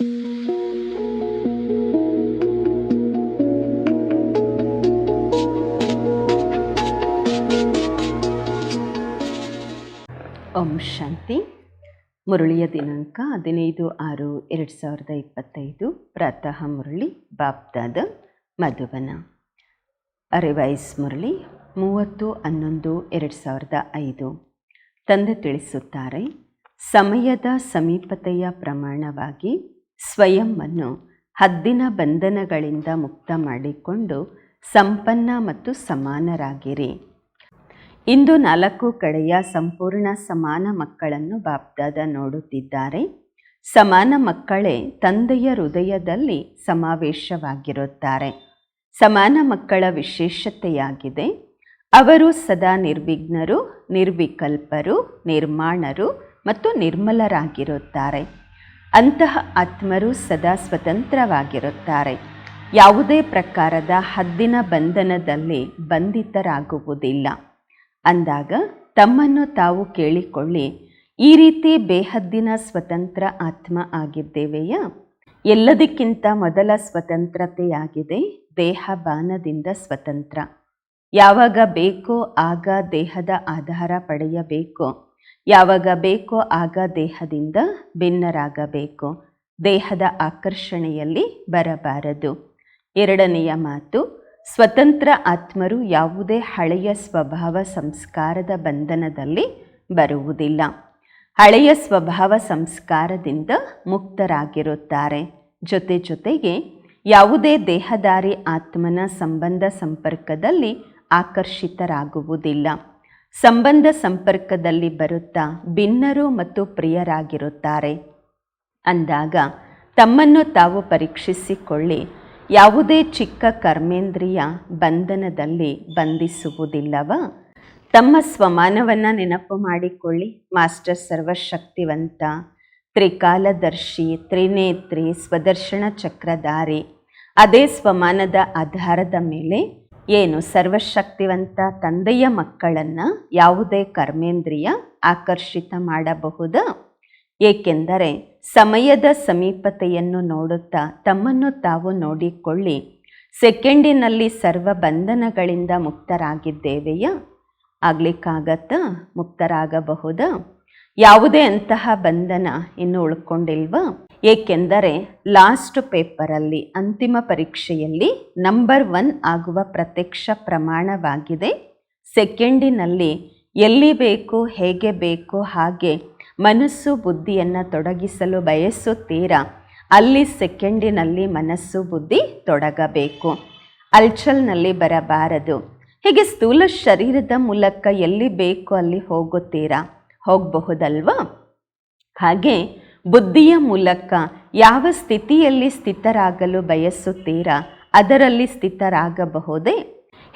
ಓಂ ಶಾಂತಿ. ಮುರಳಿಯ ದಿನಾಂಕ ಹದಿನೈದು ಆರು ಎರಡು ಸಾವಿರದ ಇಪ್ಪತ್ತೈದು. ಪ್ರಾತಃ ಮುರಳಿ ಬಾಪ್ದಾದ ಮಧುಬನ. ಅರಿವೈಸ್ ಮುರಳಿ, ಮೂವತ್ತು ಹನ್ನೊಂದು ಎರಡು ಸಾವಿರದ ಐದು. ತಂದೆ ತಿಳಿಸುತ್ತಾರೆ, ಸಮಯದ ಸಮೀಪತೆಯ ಪ್ರಮಾಣವಾಗಿ ಸ್ವಯಂವನ್ನು ಹದ್ದಿನ ಬಂಧನಗಳಿಂದ ಮುಕ್ತ ಮಾಡಿಕೊಂಡು ಸಂಪನ್ನ ಮತ್ತು ಸಮಾನರಾಗಿರಿ. ಇಂದು ನಾಲ್ಕು ಕಡೆಯ ಸಂಪೂರ್ಣ ಸಮಾನ ಮಕ್ಕಳನ್ನು ಬಾಬ್ದಾದ ನೋಡುತ್ತಿದ್ದಾರೆ. ಸಮಾನ ಮಕ್ಕಳೇ ತಂದೆಯ ಹೃದಯದಲ್ಲಿ ಸಮಾವೇಶವಾಗಿರುತ್ತಾರೆ. ಸಮಾನ ಮಕ್ಕಳ ವಿಶೇಷತೆಯಾಗಿದೆ. ಅವರು ಸದಾ ನಿರ್ವಿಘ್ನರು, ನಿರ್ವಿಕಲ್ಪರು, ನಿರ್ಮಾಣರು ಮತ್ತು ನಿರ್ಮಲರಾಗಿರುತ್ತಾರೆ. ಅಂತಹ ಆತ್ಮರು ಸದಾ ಸ್ವತಂತ್ರವಾಗಿರುತ್ತಾರೆ. ಯಾವುದೇ ಪ್ರಕಾರದ ಹದ್ದಿನ ಬಂಧನದಲ್ಲಿ ಬಂಧಿತರಾಗುವುದಿಲ್ಲ. ಅಂದಾಗ ತಮ್ಮನ್ನು ತಾವು ಕೇಳಿಕೊಳ್ಳಿ, ಈ ರೀತಿ ಬೇಹದ್ದಿನ ಸ್ವತಂತ್ರ ಆತ್ಮ ಆಗಿದ್ದೇವೆಯಾ? ಎಲ್ಲದಕ್ಕಿಂತ ಮೊದಲ ಸ್ವತಂತ್ರತೆಯಾಗಿದೆ ದೇಹ ಬಾನದಿಂದ ಸ್ವತಂತ್ರ. ಯಾವಾಗ ಬೇಕೋ ಆಗ ದೇಹದ ಆಧಾರ ಪಡೆಯಬೇಕು. ಯಾವಾಗ ಬೇಕೋ ಆಗ ದೇಹದಿಂದ ಭಿನ್ನರಾಗಬೇಕು. ದೇಹದ ಆಕರ್ಷಣೆಯಲ್ಲಿ ಬರಬಾರದು. ಎರಡನೆಯ ಮಾತು, ಸ್ವತಂತ್ರ ಆತ್ಮರು ಯಾವುದೇ ಹಳೆಯ ಸ್ವಭಾವ ಸಂಸ್ಕಾರದ ಬಂಧನದಲ್ಲಿ ಬರುವುದಿಲ್ಲ. ಹಳೆಯ ಸ್ವಭಾವ ಸಂಸ್ಕಾರದಿಂದ ಮುಕ್ತರಾಗಿರುತ್ತಾರೆ. ಜೊತೆ ಜೊತೆಗೆ ಯಾವುದೇ ದೇಹದಾರಿ ಆತ್ಮನ ಸಂಬಂಧ ಸಂಪರ್ಕದಲ್ಲಿ ಆಕರ್ಷಿತರಾಗುವುದಿಲ್ಲ. ಸಂಬಂಧ ಸಂಪರ್ಕದಲ್ಲಿ ಬರುತ್ತಾ ಭಿನ್ನರು ಮತ್ತು ಪ್ರಿಯರಾಗಿರುತ್ತಾರೆ. ಅಂದಾಗ ತಮ್ಮನ್ನು ತಾವು ಪರೀಕ್ಷಿಸಿಕೊಳ್ಳಿ, ಯಾವುದೇ ಚಿಕ್ಕ ಕರ್ಮೇಂದ್ರಿಯ ಬಂಧನದಲ್ಲಿ ಬಂಧಿಸುವುದಿಲ್ಲವ? ತಮ್ಮ ಸ್ವಮಾನವನ್ನು ನೆನಪು ಮಾಡಿಕೊಳ್ಳಿ, ಮಾಸ್ಟರ್ ಸರ್ವಶಕ್ತಿವಂತ, ತ್ರಿಕಾಲದರ್ಶಿ, ತ್ರಿನೇತ್ರಿ, ಸ್ವದರ್ಶನ ಚಕ್ರಧಾರಿ, ಅದೇ ಸ್ವಮಾನದ ಆಧಾರದ ಮೇಲೆ ಏನು ಸರ್ವಶಕ್ತಿವಂತ ತಂದೆಯ ಮಕ್ಕಳನ್ನು ಯಾವುದೇ ಕರ್ಮೇಂದ್ರಿಯ ಆಕರ್ಷಿತ ಮಾಡಬಹುದಾ. ಏಕೆಂದರೆ ಸಮಯದ ಸಮೀಪತೆಯನ್ನು ನೋಡುತ್ತಾ ತಮ್ಮನ್ನು ತಾವು ನೋಡಿಕೊಳ್ಳಿ. ಸೆಕೆಂಡಿನಲ್ಲಿ ಸರ್ವ ಬಂಧನಗಳಿಂದ ಮುಕ್ತರಾಗಿದ್ದೇವೆಯಾ? ಆಗ್ಲಿಕ್ಕಾಗತ್ತಾ ಮುಕ್ತರಾಗಬಹುದಾ? ಯಾವುದೇ ಅಂತಹ ಬಂಧನ ಇನ್ನು ಉಳ್ಕೊಂಡಿಲ್ವಾ? ಏಕೆಂದರೆ ಲಾಸ್ಟ್ ಪೇಪರಲ್ಲಿ ಅಂತಿಮ ಪರೀಕ್ಷೆಯಲ್ಲಿ ನಂಬರ್ ಒನ್ ಆಗುವ ಪ್ರತ್ಯಕ್ಷ ಪ್ರಮಾಣವಾಗಿದೆ. ಸೆಕೆಂಡಿನಲ್ಲಿ ಎಲ್ಲಿ ಬೇಕು, ಹೇಗೆ ಬೇಕು, ಹಾಗೆ ಮನಸ್ಸು ಬುದ್ಧಿಯನ್ನು ತೊಡಗಿಸಲು ಬಯಸುತ್ತೀರಾ? ಅಲ್ಲಿ ಸೆಕೆಂಡಿನಲ್ಲಿ ಮನಸ್ಸು ಬುದ್ಧಿ ತೊಡಗಬೇಕು. ಅಲ್ಚಲ್ನಲ್ಲಿ ಬರಬಾರದು. ಹೀಗೆ ಸ್ಥೂಲ ಶರೀರದ ಮೂಲಕ ಎಲ್ಲಿ ಬೇಕು, ಅಲ್ಲಿ ಹೋಗುತ್ತೀರಾ? ಹೋಗಬಹುದಲ್ವಾ? ಹಾಗೆ ಬುದ್ಧಿಯ ಮೂಲಕ ಯಾವ ಸ್ಥಿತಿಯಲ್ಲಿ ಸ್ಥಿತರಾಗಲು ಬಯಸುತ್ತೀರಾ, ಅದರಲ್ಲಿ ಸ್ಥಿತರಾಗಬಹುದೇ?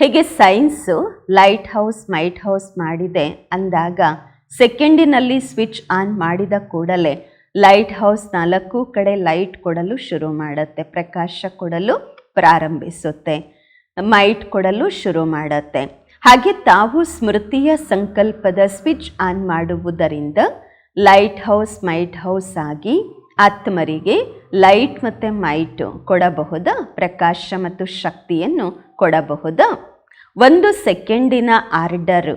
ಹೇಗೆ science, light house, might house ಮಾಡಿದೆ ಅಂದಾಗ ಸೆಕೆಂಡಿನಲ್ಲಿ ಸ್ವಿಚ್ ಆನ್ ಮಾಡಿದ ಕೂಡಲೇ ಲೈಟ್ ಹೌಸ್ ನಾಲ್ಕು ಕಡೆ ಲೈಟ್ ಕೊಡಲು ಶುರು ಮಾಡುತ್ತೆ, ಪ್ರಕಾಶ ಕೊಡಲು ಪ್ರಾರಂಭಿಸುತ್ತೆ, ಮೈಟ್ ಕೊಡಲು ಶುರು ಮಾಡುತ್ತೆ. ಹಾಗೆ ತಾವು ಸ್ಮೃತಿಯ ಸಂಕಲ್ಪದ ಸ್ವಿಚ್ ಆನ್ ಮಾಡುವುದರಿಂದ ಲೈಟ್ ಹೌಸ್ ಮೈಟ್ ಹೌಸ್ ಆಗಿ ಆತ್ಮರಿಗೆ ಲೈಟ್ ಮತ್ತು ಮೈಟ್ ಕೊಡಬಹುದ, ಪ್ರಕಾಶ ಮತ್ತು ಶಕ್ತಿಯನ್ನು ಕೊಡಬಹುದ. ಒಂದು ಸೆಕೆಂಡಿನ ಆರ್ಡರ್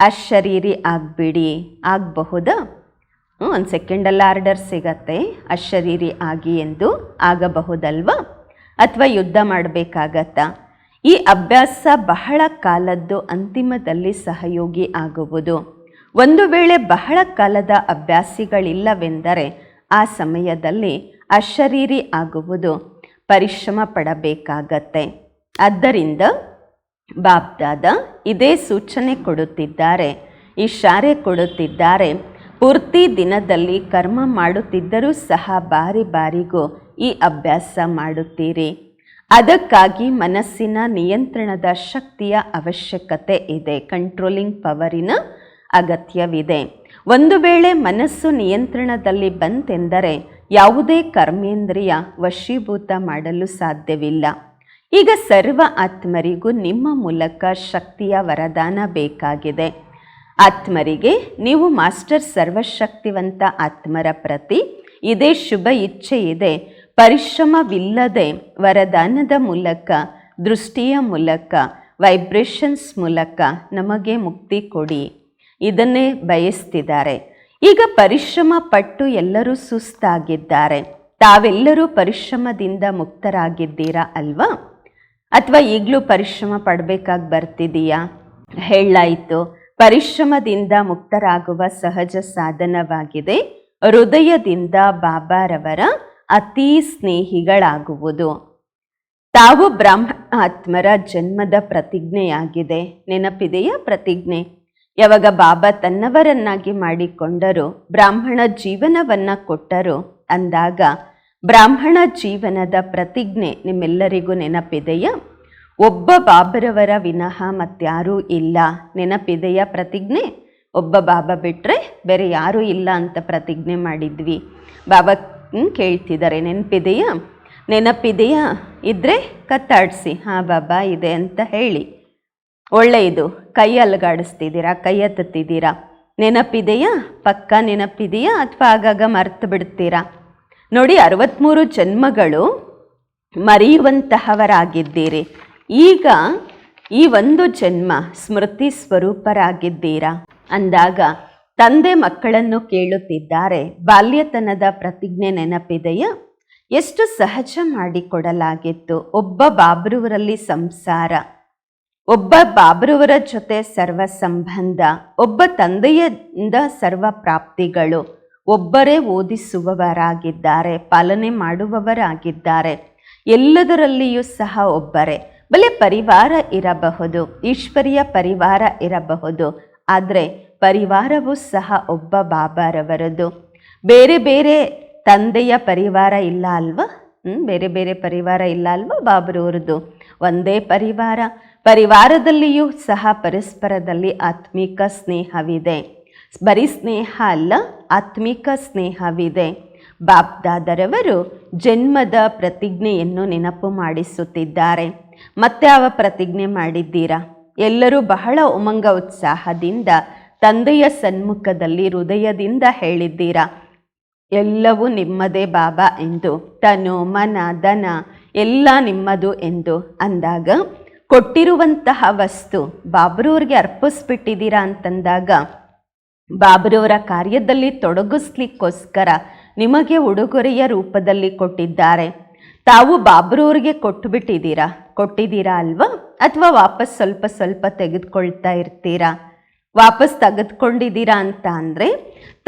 ಅಶರೀರಿ ಆಗಬೇಡಿ, ಆಗಬಹುದಾ? ಒಂದು ಸೆಕೆಂಡಲ್ಲಿ ಆರ್ಡರ್ ಸಿಗತ್ತೆ ಅಶರೀರಿ ಆಗಿ ಎಂದು ಆಗಬಹುದಲ್ವಾ? ಅಥವಾ ಯುದ್ಧ ಮಾಡಬೇಕಾಗತ್ತಾ? ಈ ಅಭ್ಯಾಸ ಬಹಳ ಕಾಲದ್ದು ಅಂತಿಮದಲ್ಲಿ ಸಹಯೋಗಿ ಆಗುವುದು. ಒಂದು ವೇಳೆ ಬಹಳ ಕಾಲದ ಅಭ್ಯಾಸಿಗಳಿಲ್ಲವೆಂದರೆ ಆ ಸಮಯದಲ್ಲಿ ಅಶರೀರಿ ಆಗುವುದು ಪರಿಶ್ರಮ ಪಡಬೇಕಾಗತ್ತೆ. ಆದ್ದರಿಂದ ಬಾಬ್ದಾದ ಇದೇ ಸೂಚನೆ ಕೊಡುತ್ತಿದ್ದಾರೆ. ಇಶಾರೆ ಕೊಡುತ್ತಿದ್ದಾರೆ. ಪೂರ್ತಿ ದಿನದಲ್ಲಿ ಕರ್ಮ ಮಾಡುತ್ತಿದ್ದರೂ ಸಹ ಬಾರಿ ಬಾರಿಗೂ ಈ ಅಭ್ಯಾಸ ಮಾಡುತ್ತೀರಿ. ಅದಕ್ಕಾಗಿ ಮನಸ್ಸಿನ ನಿಯಂತ್ರಣದ ಶಕ್ತಿಯ ಅವಶ್ಯಕತೆ ಇದೆ. ಕಂಟ್ರೋಲಿಂಗ್ ಪವರಿನ ಅಗತ್ಯವಿದೆ. ಒಂದು ವೇಳೆ ಮನಸ್ಸು ನಿಯಂತ್ರಣದಲ್ಲಿ ಬಂತೆಂದರೆ ಯಾವುದೇ ಕರ್ಮೇಂದ್ರಿಯ ವಶೀಭೂತ ಮಾಡಲು ಸಾಧ್ಯವಿಲ್ಲ. ಈಗ ಸರ್ವ ಆತ್ಮರಿಗೂ ನಿಮ್ಮ ಮೂಲಕ ಶಕ್ತಿಯ ವರದಾನ ಬೇಕಾಗಿದೆ. ಆತ್ಮರಿಗೆ ನೀವು ಮಾಸ್ಟರ್ ಸರ್ವಶಕ್ತಿವಂತ ಆತ್ಮರ ಪ್ರತಿ, ಇದೇ ಶುಭ ಇಚ್ಛೆ ಇದೆ. ಪರಿಶ್ರಮವಿಲ್ಲದೆ ವರದಾನದ ಮೂಲಕ, ದೃಷ್ಟಿಯ ಮೂಲಕ ವೈಬ್ರೇಷನ್ಸ್ ಮೂಲಕ ನಮಗೆ ಮುಕ್ತಿ ಕೊಡಿ. ಇದನ್ನೇ ಬಯಸ್ತಿದ್ದಾರೆ. ಈಗ ಪರಿಶ್ರಮ ಪಟ್ಟು ಎಲ್ಲರೂ ಸುಸ್ತಾಗಿದ್ದಾರೆ. ತಾವೆಲ್ಲರೂ ಪರಿಶ್ರಮದಿಂದ ಮುಕ್ತರಾಗಿದ್ದೀರಾ ಅಲ್ವಾ? ಅಥವಾ ಈಗಲೂ ಪರಿಶ್ರಮ ಪಡಬೇಕಾಗಿ ಬರ್ತಿದೀಯಾ? ಹೇಳಾಯಿತು. ಪರಿಶ್ರಮದಿಂದ ಮುಕ್ತರಾಗುವ ಸಹಜ ಸಾಧನವಾಗಿದೆ ಹೃದಯದಿಂದ ಬಾಬಾರವರ ಅತೀ ಸ್ನೇಹಿಗಳಾಗುವುದು. ತಾವು ಬ್ರಹ್ಮ ಆತ್ಮರ ಜನ್ಮದ ಪ್ರತಿಜ್ಞೆಯಾಗಿದೆ. ನೆನಪಿದೆಯಾ ಪ್ರತಿಜ್ಞೆ? ಯಾವಾಗ ಬಾಬಾ ತನ್ನವರನ್ನಾಗಿ ಮಾಡಿಕೊಂಡರು, ಬ್ರಾಹ್ಮಣ ಜೀವನವನ್ನ ಕೊಟ್ಟರು ಅಂದಾಗ, ಬ್ರಾಹ್ಮಣ ಜೀವನದ ಪ್ರತಿಜ್ಞೆ ನಿಮ್ಮೆಲ್ಲರಿಗೂ ನೆನಪಿದೆಯಾ? ಒಬ್ಬ ಬಾಬರವರ ವಿನಃ ಮತ್ತಾರೂ ಇಲ್ಲ. ನೆನಪಿದೆಯಾ ಪ್ರತಿಜ್ಞೆ? ಒಬ್ಬ ಬಾಬಾ ಬಿಟ್ಟರೆ ಬೇರೆ ಯಾರೂ ಇಲ್ಲ ಅಂತ ಪ್ರತಿಜ್ಞೆ ಮಾಡಿದ್ವಿ. ಬಾಬಾ ಕೇಳ್ತಿದ್ದಾರೆ. ನೆನಪಿದೆಯಾ? ನೆನಪಿದೆಯಾ? ಇದ್ರೆ ಕತ್ತಾಡಿಸಿ. ಹಾಂ, ಬಾಬಾ ಇದೆ ಅಂತ ಹೇಳಿ. ಒಳ್ಳೆಯದು. ಕೈ ಅಲುಗಾಡಿಸ್ತಿದ್ದೀರಾ? ಕೈ ಎತ್ತುತ್ತಿದ್ದೀರಾ? ನೆನಪಿದೆಯಾ? ಪಕ್ಕ ನೆನಪಿದೆಯಾ? ಅಥವಾ ಆಗಾಗ ಮರ್ತು ಬಿಡ್ತೀರಾ? ನೋಡಿ ಅರವತ್ತ್ಮೂರು ಜನ್ಮಗಳು ಮರೆಯುವಂತಹವರಾಗಿದ್ದೀರಿ. ಈಗ ಈ ಒಂದು ಜನ್ಮ ಸ್ಮೃತಿ ಸ್ವರೂಪರಾಗಿದ್ದೀರಾ? ಅಂದಾಗ ತಂದೆ ಮಕ್ಕಳನ್ನು ಕೇಳುತ್ತಿದ್ದಾರೆ, ಬಾಲ್ಯತನದ ಪ್ರತಿಜ್ಞೆ ನೆನಪಿದೆಯಾ? ಎಷ್ಟು ಸಹಜ ಮಾಡಿಕೊಡಲಾಗಿತ್ತು? ಒಬ್ಬ ಬಾಬ್ರುವರಲ್ಲಿ ಸಂಸಾರ ಒಬ್ಬ ಬಾಬ್ರುವರ ಜೊತೆ ಸರ್ವ ಸಂಬಂಧ ಒಬ್ಬ ತಂದೆಯಿಂದ ಸರ್ವ ಪ್ರಾಪ್ತಿಗಳು ಒಬ್ಬರೇ ಓದಿಸುವವರಾಗಿದ್ದಾರೆ, ಪಾಲನೆ ಮಾಡುವವರಾಗಿದ್ದಾರೆ. ಎಲ್ಲದರಲ್ಲಿಯೂ ಸಹ ಒಬ್ಬರೇ. ಬಲೆ ಪರಿವಾರ ಇರಬಹುದು, ಈಶ್ವರಿಯ ಪರಿವಾರ ಇರಬಹುದು, ಆದರೆ ಪರಿವಾರವೂ ಸಹ ಒಬ್ಬ ಬಾಬಾರವರದು. ಬೇರೆ ಬೇರೆ ತಂದೆಯ ಪರಿವಾರ ಇಲ್ಲ ಅಲ್ವಾ? ಬೇರೆ ಬೇರೆ ಪರಿವಾರ ಇಲ್ಲ ಅಲ್ವಾ ಬಾಬರವರದು? ಒಂದೇ ಪರಿವಾರ ಪರಿವಾರದಲ್ಲಿಯೂ ಸಹ ಪರಸ್ಪರದಲ್ಲಿ ಆತ್ಮಿಕ ಸ್ನೇಹವಿದೆ. ಬರೀ ಸ್ನೇಹ ಅಲ್ಲ, ಆತ್ಮಿಕ ಸ್ನೇಹವಿದೆ. ಬಾಬ್ದಾದರವರು ಜನ್ಮದ ಪ್ರತಿಜ್ಞೆಯನ್ನು ನೆನಪು ಮಾಡಿಸುತ್ತಿದ್ದಾರೆ. ಮತ್ತೆ ಅವ ಪ್ರತಿಜ್ಞೆ ಮಾಡಿದ್ದೀರಾ? ಎಲ್ಲರೂ ಬಹಳ ಉಮಂಗ ಉತ್ಸಾಹದಿಂದ ತಂದೆಯ ಸನ್ಮುಖದಲ್ಲಿ ಹೃದಯದಿಂದ ಹೇಳಿದ್ದೀರಾ? ಎಲ್ಲವೂ ನಿಮ್ಮದೇ ಬಾಬಾ ಎಂದು, ತನು, ಮನ ದನ ಎಲ್ಲ ನಿಮ್ಮದು ಎಂದು ಅಂದಾಗ ಕೊಟ್ಟಿರುವಂತಹ ವಸ್ತು ಬಾಬ್ರವ್ರಿಗೆ ಅರ್ಪಿಸ್ಬಿಟ್ಟಿದ್ದೀರಾ ಅಂತಂದಾಗ ಬಾಬ್ರವರ ಕಾರ್ಯದಲ್ಲಿ ತೊಡಗಿಸ್ಲಿಕ್ಕೋಸ್ಕರ ನಿಮಗೆ ಉಡುಗೊರೆಯ ರೂಪದಲ್ಲಿ ಕೊಟ್ಟಿದ್ದಾರೆ. ತಾವು ಬಾಬ್ರವ್ರಿಗೆ ಕೊಟ್ಟು ಬಿಟ್ಟಿದ್ದೀರಾ ಕೊಟ್ಟಿದ್ದೀರಾ ಅಲ್ವಾ? ಅಥವಾ ವಾಪಸ್ ಸ್ವಲ್ಪ ಸ್ವಲ್ಪ ತೆಗೆದುಕೊಳ್ತಾ ಇರ್ತೀರಾ? ವಾಪಸ್ ತೆಗೆದುಕೊಂಡಿದ್ದೀರಾ ಅಂತ ಅಂದರೆ,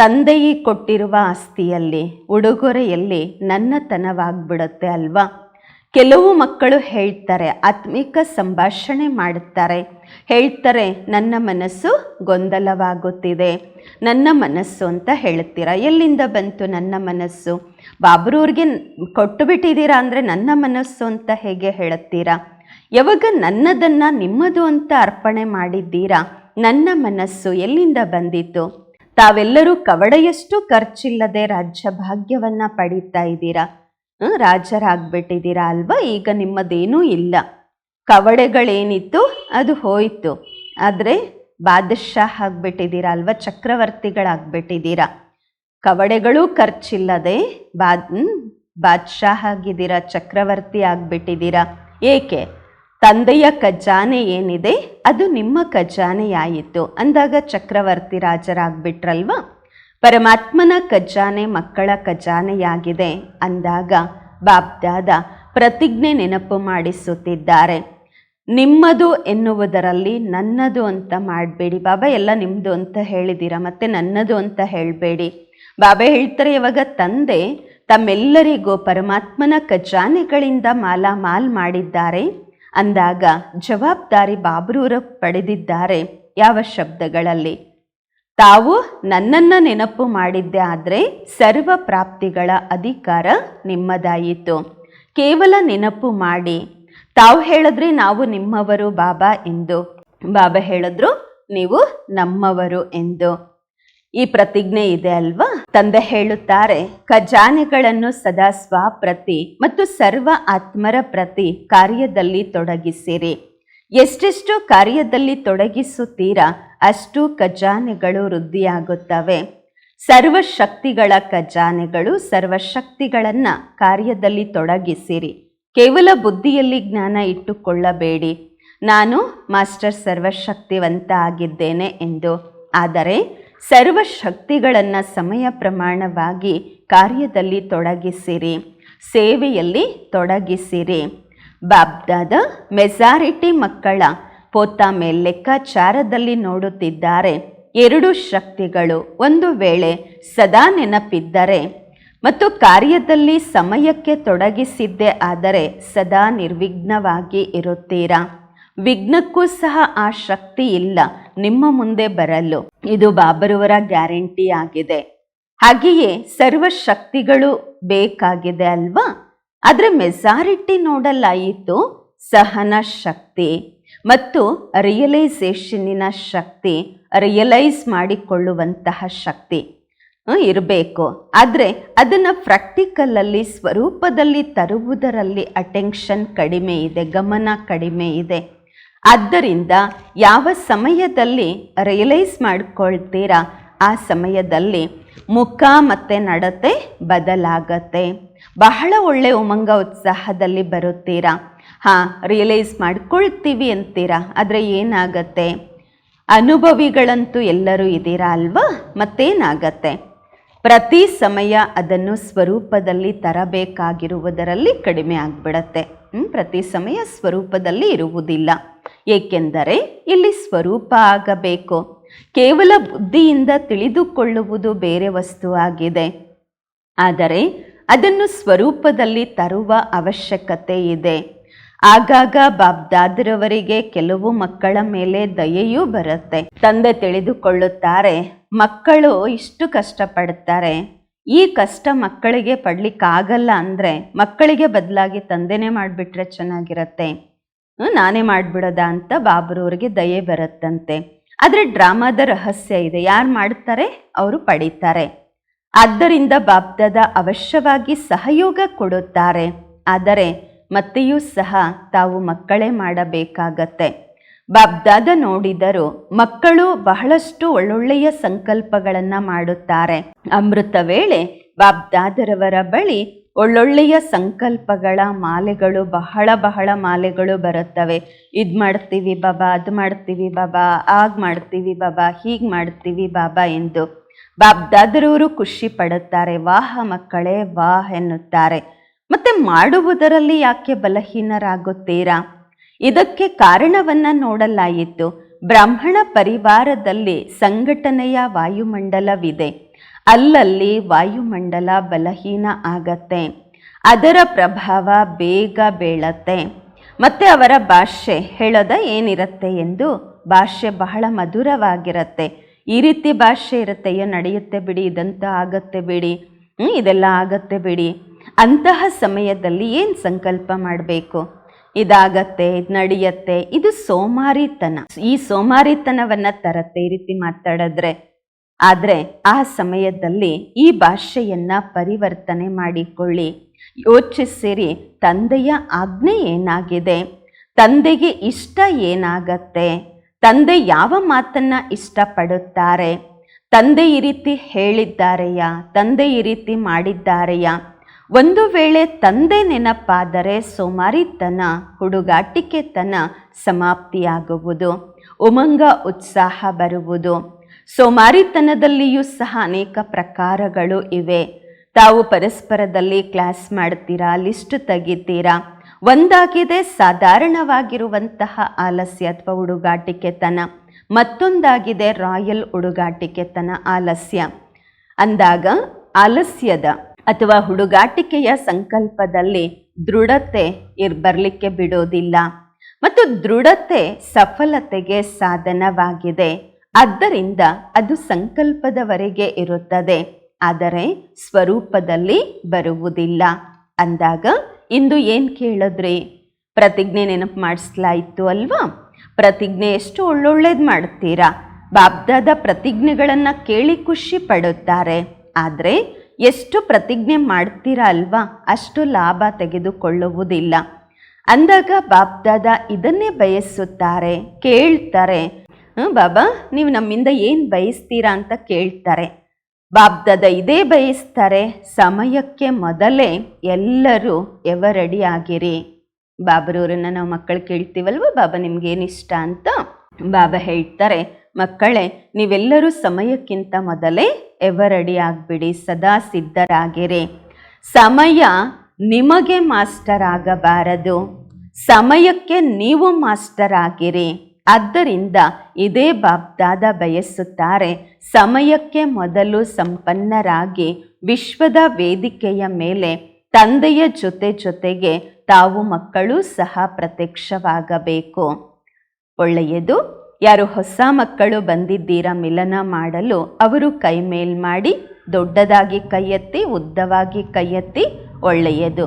ತಂದೆಯಿ ಕೊಟ್ಟಿರುವ ಆಸ್ತಿಯಲ್ಲಿ, ಉಡುಗೊರೆಯಲ್ಲಿ ನನ್ನತನವಾಗ್ಬಿಡುತ್ತೆ ಅಲ್ವಾ? ಕೆಲವು ಮಕ್ಕಳು ಹೇಳ್ತಾರೆ, ಆತ್ಮಿಕ ಸಂಭಾಷಣೆ ಮಾಡುತ್ತಾರೆ. ಹೇಳ್ತಾರೆ, ನನ್ನ ಮನಸ್ಸು ಗೊಂದಲವಾಗುತ್ತಿದೆ. ನನ್ನ ಮನಸ್ಸು ಅಂತ ಹೇಳ್ತೀರಾ? ಎಲ್ಲಿಂದ ಬಂತು ನನ್ನ ಮನಸ್ಸು? ಬಾಬ್ರವ್ರಿಗೆ ಕೊಟ್ಟು ಬಿಟ್ಟಿದ್ದೀರಾ ಅಂದರೆ ನನ್ನ ಮನಸ್ಸು ಅಂತ ಹೇಗೆ ಹೇಳುತ್ತೀರಾ? ಯಾವಾಗ ನನ್ನದನ್ನು ನಿಮ್ಮದು ಅಂತ ಅರ್ಪಣೆ ಮಾಡಿದ್ದೀರಾ? ನನ್ನ ಮನಸ್ಸು ಎಲ್ಲಿಂದ ಬಂದಿತು? ತಾವೆಲ್ಲರೂ ಕವಡೆಯಷ್ಟು ಖರ್ಚಿಲ್ಲದೆ ರಾಜ್ಯ ಭಾಗ್ಯವನ್ನು ಪಡೀತಾ ಇದ್ದೀರಾ? ರಾಜರಾಗ್ಬಿಟ್ಟಿದ್ದೀರಾ ಅಲ್ವಾ? ಈಗ ನಿಮ್ಮದೇನೂ ಇಲ್ಲ. ಕವಡೆಗಳೇನಿತ್ತು, ಅದು ಹೋಯಿತು. ಆದರೆ ಬಾದಶಾಹ ಆಗ್ಬಿಟ್ಟಿದ್ದೀರಾ ಅಲ್ವಾ? ಚಕ್ರವರ್ತಿಗಳಾಗ್ಬಿಟ್ಟಿದ್ದೀರಾ? ಕವಡೆಗಳೂ ಖರ್ಚಿಲ್ಲದೆ ಬಾದಶಾಹ್ ಬಾದ್ಶಾಹ ಆಗಿದ್ದೀರಾ? ಚಕ್ರವರ್ತಿ ಆಗ್ಬಿಟ್ಟಿದ್ದೀರಾ? ಏಕೆ? ತಂದೆಯ ಖಜಾನೆ ಏನಿದೆ? ಅದು ನಿಮ್ಮ ಖಜಾನೆಯಾಯಿತು. ಅಂದಾಗ ಚಕ್ರವರ್ತಿ ರಾಜರಾಗ್ಬಿಟ್ರಲ್ವಾ? ಪರಮಾತ್ಮನ ಖಜಾನೆ ಮಕ್ಕಳ ಖಜಾನೆಯಾಗಿದೆ ಅಂದಾಗ ಬಾಬ್ದಾದ ಪ್ರತಿಜ್ಞೆ ನೆನಪು ಮಾಡಿಸುತ್ತಿದ್ದಾರೆ. ನಿಮ್ಮದು ಎನ್ನುವುದರಲ್ಲಿ ನನ್ನದು ಅಂತ ಮಾಡಬೇಡಿ. ಬಾಬಾ, ಎಲ್ಲ ನಿಮ್ಮದು ಅಂತ ಹೇಳಿದ್ದೀರಾ ಮತ್ತೆ ನನ್ನದು ಅಂತ ಹೇಳಬೇಡಿ. ಬಾಬಾ ಹೇಳ್ತಾರೆ, ಇವಾಗ ತಂದೆ ತಮ್ಮೆಲ್ಲರಿಗೂ ಪರಮಾತ್ಮನ ಖಜಾನೆಗಳಿಂದ ಮಾಲಾ ಮಾಲ್ ಮಾಡಿದ್ದಾರೆ. ಅಂದಾಗ ಜವಾಬ್ದಾರಿ ಬಾಬ್ರೂರ ಪಡೆದಿದ್ದಾರೆ ಯಾವ ಶಬ್ದಗಳಲ್ಲಿ? ತಾವು ನನ್ನನ್ನು ನೆನಪು ಮಾಡಿದ್ದೆ ಆದರೆ ಸರ್ವ ಪ್ರಾಪ್ತಿಗಳ ಅಧಿಕಾರ ನಿಮ್ಮದಾಯಿತು. ಕೇವಲ ನೆನಪು ಮಾಡಿ. ತಾವು ಹೇಳಿದ್ರೆ ನಾವು ನಿಮ್ಮವರು ಬಾಬಾ ಎಂದು. ಬಾಬಾ ಹೇಳಿದ್ರು, ನೀವು ನಮ್ಮವರು ಎಂದು. ಈ ಪ್ರತಿಜ್ಞೆ ಇದೆ ಅಲ್ವಾ? ತಂದೆ ಹೇಳುತ್ತಾರೆ, ಖಜಾನೆಗಳನ್ನು ಸದಾ ಸ್ವಪ್ರತಿ ಮತ್ತು ಸರ್ವ ಆತ್ಮರ ಪ್ರತಿ ಕಾರ್ಯದಲ್ಲಿ ತೊಡಗಿಸಿರಿ. ಎಷ್ಟೆಷ್ಟು ಕಾರ್ಯದಲ್ಲಿ ತೊಡಗಿಸುತ್ತೀರಾ, ಅಷ್ಟು ಖಜಾನೆಗಳು ವೃದ್ಧಿಯಾಗುತ್ತವೆ. ಸರ್ವಶಕ್ತಿಗಳ ಖಜಾನೆಗಳು ಸರ್ವಶಕ್ತಿಗಳನ್ನು ಕಾರ್ಯದಲ್ಲಿ ತೊಡಗಿಸಿರಿ. ಕೇವಲ ಬುದ್ಧಿಯಲ್ಲಿ ಜ್ಞಾನ ಇಟ್ಟುಕೊಳ್ಳಬೇಡಿ. ನಾನು ಮಾಸ್ಟರ್ ಸರ್ವಶಕ್ತಿವಂತ ಆಗಿದ್ದೇನೆ ಎಂದು. ಆದರೆ ಸರ್ವಶಕ್ತಿಗಳನ್ನು ಸಮಯ ಪ್ರಮಾಣವಾಗಿ ಕಾರ್ಯದಲ್ಲಿ ತೊಡಗಿಸಿರಿ. ಸೇವೆಯಲ್ಲಿ ತೊಡಗಿಸಿರಿ. ಬಾಬ್ದಾದ ಮೆಜಾರಿಟಿ ಮಕ್ಕಳ ಪೋತ ಮೇಲೆ ಲೆಕ್ಕಾಚಾರದಲ್ಲಿ ನೋಡುತ್ತಿದ್ದಾರೆ. ಎರಡು ಶಕ್ತಿಗಳು ಒಂದು ವೇಳೆ ಸದಾ ನೆನಪಿದ್ದರೆ ಮತ್ತು ಕಾರ್ಯದಲ್ಲಿ ಸಮಯಕ್ಕೆ ತೊಡಗಿಸಿದ್ದೆ ಆದರೆ ಸದಾ ನಿರ್ವಿಘ್ನವಾಗಿ ಇರುತ್ತೀರಾ? ವಿಘ್ನಕ್ಕೂ ಸಹ ಆ ಶಕ್ತಿ ಇಲ್ಲ, ನಿಮ್ಮ ಮುಂದೆ ಬರಲು. ಇದು ಬಾಬರುವರ ಗ್ಯಾರಂಟಿ ಆಗಿದೆ ಹಾಗೆಯೇ ಸರ್ವಶಕ್ತಿಗಳು ಬೇಕಾಗಿದೆ ಅಲ್ವಾ? ಆದರೆ ಮೆಜಾರಿಟಿ ನೋಡಲಾಯಿತು ಸಹನ ಶಕ್ತಿ ಮತ್ತು ರಿಯಲೈಸೇಷನ್ನಿನ ಶಕ್ತಿ ರಿಯಲೈಸ್ ಮಾಡಿಕೊಳ್ಳುವಂತಹ ಶಕ್ತಿ ಇರಬೇಕು. ಆದರೆ ಅದನ್ನು ಪ್ರಾಕ್ಟಿಕಲಲ್ಲಿ ಸ್ವರೂಪದಲ್ಲಿ ತರುವುದರಲ್ಲಿ ಅಟೆನ್ಷನ್ ಕಡಿಮೆ ಇದೆ, ಗಮನ ಕಡಿಮೆ ಇದೆ. ಆದ್ದರಿಂದ ಯಾವ ಸಮಯದಲ್ಲಿ ರಿಯಲೈಸ್ ಮಾಡ್ಕೊಳ್ತೀರಾ, ಆ ಸಮಯದಲ್ಲಿ ಮುಖ ಮತ್ತು ನಡತೆ ಬದಲಾಗತ್ತೆ. ಬಹಳ ಒಳ್ಳೆ ಉಮಂಗ ಉತ್ಸಾಹದಲ್ಲಿ ಬರುತ್ತೀರಾ? ಹಾಂ ರಿಯಲೈಸ್ ಮಾಡ್ಕೊಳ್ತೀವಿ ಅಂತೀರಾ? ಆದರೆ ಏನಾಗತ್ತೆ? ಅನುಭವಿಗಳಂತೂ ಎಲ್ಲರೂ ಇದ್ದೀರಾ ಅಲ್ವಾ? ಮತ್ತೇನಾಗತ್ತೆ? ಪ್ರತಿ ಸಮಯ ಅದನ್ನು ಸ್ವರೂಪದಲ್ಲಿ ತರಬೇಕಾಗಿರುವುದರಲ್ಲಿ ಕಡಿಮೆ ಆಗಿಬಿಡತ್ತೆ. ಪ್ರತಿ ಸಮಯ ಸ್ವರೂಪದಲ್ಲಿ ಇರುವುದಿಲ್ಲ. ಏಕೆಂದರೆ ಇಲ್ಲಿ ಸ್ವರೂಪ ಆಗಬೇಕು. ಕೇವಲ ಬುದ್ಧಿಯಿಂದ ತಿಳಿದುಕೊಳ್ಳುವುದು ಬೇರೆ ವಸ್ತುವಾಗಿದೆ ಆದರೆ ಅದನ್ನು ಸ್ವರೂಪದಲ್ಲಿ ತರುವ ಅವಶ್ಯಕತೆ ಇದೆ. ಆಗಾಗ ಬಾಬ್ದಾದರವರಿಗೆ ಕೆಲವು ಮಕ್ಕಳ ಮೇಲೆ ದಯೆಯೂ ಬರುತ್ತೆ. ತಂದೆ ತಿಳಿದುಕೊಳ್ಳುತ್ತಾರೆ, ಮಕ್ಕಳು ಇಷ್ಟು ಕಷ್ಟಪಡ್ತಾರೆ. ಈ ಕಷ್ಟ ಮಕ್ಕಳಿಗೆ ಪಡ್ಲಿಕ್ಕಾಗಲ್ಲ ಅಂದರೆ ಮಕ್ಕಳಿಗೆ ಬದಲಾಗಿ ತಂದೆನೇ ಮಾಡಿಬಿಟ್ರೆ ಚೆನ್ನಾಗಿರತ್ತೆ. ನಾನೇ ಮಾಡಿಬಿಡೋದ ಅಂತ ಬಾಬ್ರವ್ರಿಗೆ ದಯೆ ಬರುತ್ತಂತೆ. ಆದರೆ ಡ್ರಾಮಾದ ರಹಸ್ಯ ಇದೆ. ಯಾರು ಮಾಡ್ತಾರೆ? ಅವರು ಪಡಿತಾರೆ. ಆದ್ದರಿಂದ ಬಾಬ್ದಾದ ಅವಶ್ಯವಾಗಿ ಸಹಯೋಗ ಕೊಡುತ್ತಾರೆ. ಆದರೆ ಮತ್ತೆಯೂ ಸಹ ತಾವು ಮಕ್ಕಳೇ ಮಾಡಬೇಕಾಗತ್ತೆ. ಬಾಬ್ದಾದ ನೋಡಿದರು ಮಕ್ಕಳು ಬಹಳಷ್ಟು ಒಳ್ಳೊಳ್ಳೆಯ ಸಂಕಲ್ಪಗಳನ್ನು ಮಾಡುತ್ತಾರೆ. ಅಮೃತ ವೇಳೆ ಬಾಬ್ದಾದರವರ ಬಳಿ ಒಳ್ಳೊಳ್ಳೆಯ ಸಂಕಲ್ಪಗಳ ಮಾಲೆಗಳು ಬಹಳ ಬಹಳ ಮಾಲೆಗಳು ಬರುತ್ತವೆ. ಇದು ಮಾಡ್ತೀವಿ ಬಾಬಾ, ಅದು ಮಾಡ್ತೀವಿ ಬಾಬಾ, ಆಗ ಮಾಡ್ತೀವಿ ಬಾಬಾ, ಹೀಗೆ ಮಾಡ್ತೀವಿ ಬಾಬಾ ಎಂದು. ಬಾಬ್ದಾದರವರು ಖುಷಿ ಪಡುತ್ತಾರೆ. ವಾಹ ಮಕ್ಕಳೇ, ವಾಹ್ ಎನ್ನುತ್ತಾರೆ. ಮತ್ತೆ ಮಾಡುವುದರಲ್ಲಿ ಯಾಕೆ ಬಲಹೀನರಾಗುತ್ತೀರಾ? ಇದಕ್ಕೆ ಕಾರಣವನ್ನ ನೋಡಲಾಯಿತು. ಬ್ರಾಹ್ಮಣ ಪರಿವಾರದಲ್ಲಿ ಸಂಘಟನೆಯ ವಾಯುಮಂಡಲವಿದೆ. ಅಲ್ಲಲ್ಲಿ ವಾಯುಮಂಡಲ ಬಲಹೀನ ಆಗತ್ತೆ. ಅದರ ಪ್ರಭಾವ ಬೇಗ ಬೀಳತ್ತೆ. ಮತ್ತೆ ಅವರ ಭಾಷೆ ಹೇಳದ ಏನಿರತ್ತೆ ಎಂದು ಭಾಷೆ ಬಹಳ ಮಧುರವಾಗಿರುತ್ತೆ. ಈ ರೀತಿ ಭಾಷೆ ಇರುತ್ತೆ, ಅಯ್ಯೋ, ನಡೆಯುತ್ತೆ ಬಿಡಿ, ಇದಂತ ಆಗತ್ತೆ ಬಿಡಿ ಇದೆಲ್ಲ ಆಗತ್ತೆ ಬಿಡಿ. ಅಂತಹ ಸಮಯದಲ್ಲಿ ಏನು ಸಂಕಲ್ಪ ಮಾಡಬೇಕು? ಇದಾಗತ್ತೆ, ಇದು ನಡೆಯತ್ತೆ, ಇದು ಸೋಮಾರಿತನ. ಈ ಸೋಮಾರಿತನವನ್ನು ತರತ್ತೆ ಈ ರೀತಿ ಮಾತಾಡಿದ್ರೆ. ಆದರೆ ಆ ಸಮಯದಲ್ಲಿ ಈ ಭಾಷೆಯನ್ನು ಪರಿವರ್ತನೆ ಮಾಡಿಕೊಳ್ಳಿ. ಯೋಚಿಸಿರಿ, ತಂದೆಯ ಆಜ್ಞೆ ಏನಾಗಿದೆ? ತಂದೆಗೆ ಇಷ್ಟ ಏನಾಗತ್ತೆ? ತಂದೆ ಯಾವ ಮಾತನ್ನ ಇಷ್ಟಪಡುತ್ತಾರೆ? ತಂದೆ ಈ ರೀತಿ ಹೇಳಿದ್ದಾರೆಯಾ? ತಂದೆ ಈ ರೀತಿ ಮಾಡಿದ್ದಾರೆಯಾ? ಒಂದು ವೇಳೆ ತಂದೆ ನೆನಪಾದರೆ ಸೋಮಾರಿತನ, ಹುಡುಗಾಟಿಕೆತನ ಸಮಾಪ್ತಿಯಾಗುವುದು, ಉಮಂಗ ಉತ್ಸಾಹ ಬರುವುದು. ಸೋಮಾರಿತನದಲ್ಲಿಯೂ ಸಹ ಅನೇಕ ಪ್ರಕಾರಗಳು ಇವೆ. ತಾವು ಪರಸ್ಪರದಲ್ಲಿ ಕ್ಲಾಸ್ ಮಾಡ್ತೀರಾ, ಲಿಸ್ಟ್ ತೆಗಿತೀರಾ? ಒಂದಾಗಿದೆ ಸಾಧಾರಣವಾಗಿರುವಂತಹ ಆಲಸ್ಯ ಅಥವಾ ಹುಡುಗಾಟಿಕೆತನ ಮತ್ತೊಂದಾಗಿದೆ ರಾಯಲ್ ಹುಡುಗಾಟಿಕೆತನ ಆಲಸ್ಯ. ಅಂದಾಗ ಆಲಸ್ಯದ ಅಥವಾ ಹುಡುಗಾಟಿಕೆಯ ಸಂಕಲ್ಪದಲ್ಲಿ ದೃಢತೆ ಇರ್, ಬರಲಿಕ್ಕೆ ಬಿಡೋದಿಲ್ಲ. ಮತ್ತು ದೃಢತೆ ಸಫಲತೆಗೆ ಸಾಧನವಾಗಿದೆ. ಆದ್ದರಿಂದ ಅದು ಸಂಕಲ್ಪದವರೆಗೆ ಇರುತ್ತದೆ. ಆದರೆ ಸ್ವರೂಪದಲ್ಲಿ ಬರುವುದಿಲ್ಲ. ಅಂದಾಗ ಇಂದು ಏನು ಕೇಳಿದ್ರಿ? ಪ್ರತಿಜ್ಞೆ ನೆನಪು ಮಾಡಿಸ್ಲಾಯಿತು ಅಲ್ವಾ? ಪ್ರತಿಜ್ಞೆ ಎಷ್ಟು ಒಳ್ಳೊಳ್ಳೇದು ಮಾಡ್ತೀರಾ? ಬಾಬ್ದಾದ ಪ್ರತಿಜ್ಞೆಗಳನ್ನು ಕೇಳಿ ಖುಷಿ ಪಡುತ್ತಾರೆ. ಆದರೆ ಎಷ್ಟು ಪ್ರತಿಜ್ಞೆ ಮಾಡ್ತೀರಾ ಅಲ್ವಾ? ಅಷ್ಟು ಲಾಭ ತೆಗೆದುಕೊಳ್ಳುವುದಿಲ್ಲ. ಅಂದಾಗ ಬಾಬ್ದಾದ ಇದನ್ನೇ ಬಯಸುತ್ತಾರೆ ಕೇಳ್ತಾರೆ. "ಹ್ಮ್, ಬಾಬಾ ನೀವು ನಮ್ಮಿಂದ ಏನು ಬಯಸ್ತೀರಾ ಅಂತ ಕೇಳ್ತಾರೆ. ಬಾಬ್ದದ ಇದೇ ಬಯಸ್ತಾರೆ, ಸಮಯಕ್ಕೆ ಮೊದಲೇ ಎಲ್ಲರೂ ಎವ ರೆಡಿ ಆಗಿರಿ ಬಾಬರವ್ರನ್ನ ನಾವು ಮಕ್ಕಳು ಕೇಳ್ತೀವಲ್ವ? ಬಾಬಾ ನಿಮ್ಗೇನು ಇಷ್ಟ ಅಂತ ಬಾಬಾ ಹೇಳ್ತಾರೆ, ಮಕ್ಕಳೇ, ನೀವೆಲ್ಲರೂ ಸಮಯಕ್ಕಿಂತ ಮೊದಲೇ ಎವ ರೆಡಿ ಆಗಿಬಿಡಿ ಸದಾ ಸಿದ್ಧರಾಗಿರಿ. ಸಮಯ ನಿಮಗೆ ಮಾಸ್ಟರ್ ಆಗಬಾರದು. ಸಮಯಕ್ಕೆ ನೀವು ಮಾಸ್ಟರ್ ಆಗಿರಿ. ಆದ್ದರಿಂದ ಇದೇ ಬಾಬ್ದಾದ ಬಯಸುತ್ತಾರೆ, ಸಮಯಕ್ಕೆ ಮೊದಲು ಸಂಪನ್ನರಾಗಿ ವಿಶ್ವದ ವೇದಿಕೆಯ ಮೇಲೆ ತಂದೆಯ ಜೊತೆ ಜೊತೆಗೆ ತಾವು ಮಕ್ಕಳು ಸಹ ಪ್ರತ್ಯಕ್ಷವಾಗಬೇಕು. ಒಳ್ಳೆಯದು, ಯಾರು ಹೊಸ ಮಕ್ಕಳು ಬಂದಿದ್ದೀರಾ ಮಿಲನ ಮಾಡಲು ಅವರು ಕೈ ಮೇಲ್ ಮಾಡಿ, ದೊಡ್ಡದಾಗಿ ಕೈಯತ್ತಿ, ಉದ್ದವಾಗಿ ಕೈಯತ್ತಿ, ಒಳ್ಳೆಯದು.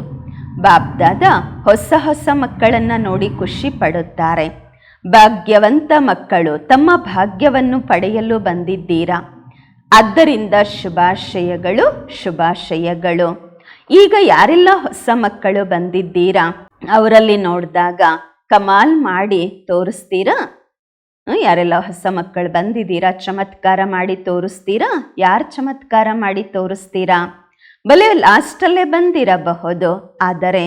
ಬಾಬ್ದಾದ ಹೊಸ ಹೊಸ ಮಕ್ಕಳನ್ನು ನೋಡಿ ಖುಷಿ ಪಡುತ್ತಾರೆ. ಭಾಗ್ಯವಂತ ಮಕ್ಕಳು ತಮ್ಮ ಭಾಗ್ಯವನ್ನು ಪಡೆಯಲು ಬಂದಿದ್ದೀರಾ? ಆದ್ದರಿಂದ ಶುಭಾಶಯಗಳು ಶುಭಾಶಯಗಳು. ಈಗ ಯಾರೆಲ್ಲ ಹೊಸ ಮಕ್ಕಳು ಬಂದಿದ್ದೀರಾ? ಅವರಲ್ಲಿ ನೋಡಿದಾಗ ಕಮಾಲ್ ಮಾಡಿ ತೋರಿಸ್ತೀರಾ? ಯಾರೆಲ್ಲ ಹೊಸ ಮಕ್ಕಳು ಬಂದಿದ್ದೀರಾ? ಚಮತ್ಕಾರ ಮಾಡಿ ತೋರಿಸ್ತೀರಾ? ಯಾರು ಚಮತ್ಕಾರ ಮಾಡಿ ತೋರಿಸ್ತೀರಾ? ಬಲೆ ಲಾಸ್ಟಲ್ಲೇ ಬಂದಿರಬಹುದು, ಆದರೆ